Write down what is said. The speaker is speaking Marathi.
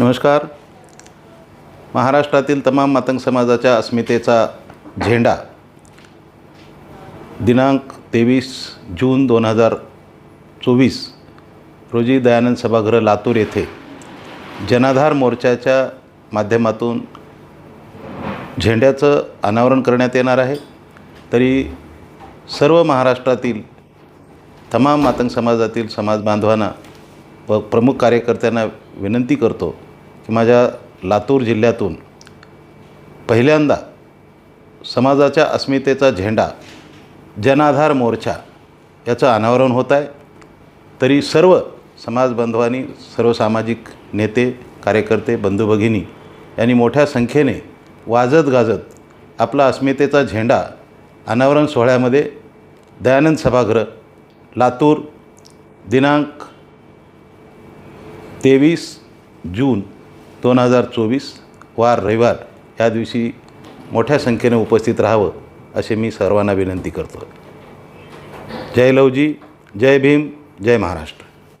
नमस्कार. महाराष्ट्रातील तमाम मातंग समाजाच्या अस्मितेचा झेंडा दिनांक तेवीस जून दोन हजार चोवीस रोजी दयानंद सभागृह लातूर येथे जनाधार मोर्चाच्या माध्यमातून झेंड्याचं अनावरण करण्यात येणार आहे. तरी सर्व महाराष्ट्रातील तमाम मातंग समाजातील समाज बांधवांना प प्रमुख कार्यकर्त्यांना विनंती करतो की माझ्या लातूर जिल्ह्यातून पहिल्यांदा समाजाच्या अस्मितेचा झेंडा जनाधार मोर्चा याचं अनावरण होत आहे. तरी सर्व समाजबांधवांनी सर्व सामाजिक नेते कार्यकर्ते बंधू भगिनी यांनी मोठ्या संख्येने वाजत गाजत आपला अस्मितेचा झेंडा अनावरण सोहळ्यामध्ये दयानंद सभागृह लातूर दिनांक तेवीस जून दोन हजार चोवीस वार रविवार या दिवशी मोठ्या संख्येने उपस्थित राहावं असे मी सर्वांना विनंती करतो. जय लवजी जय भीम जय महाराष्ट्र.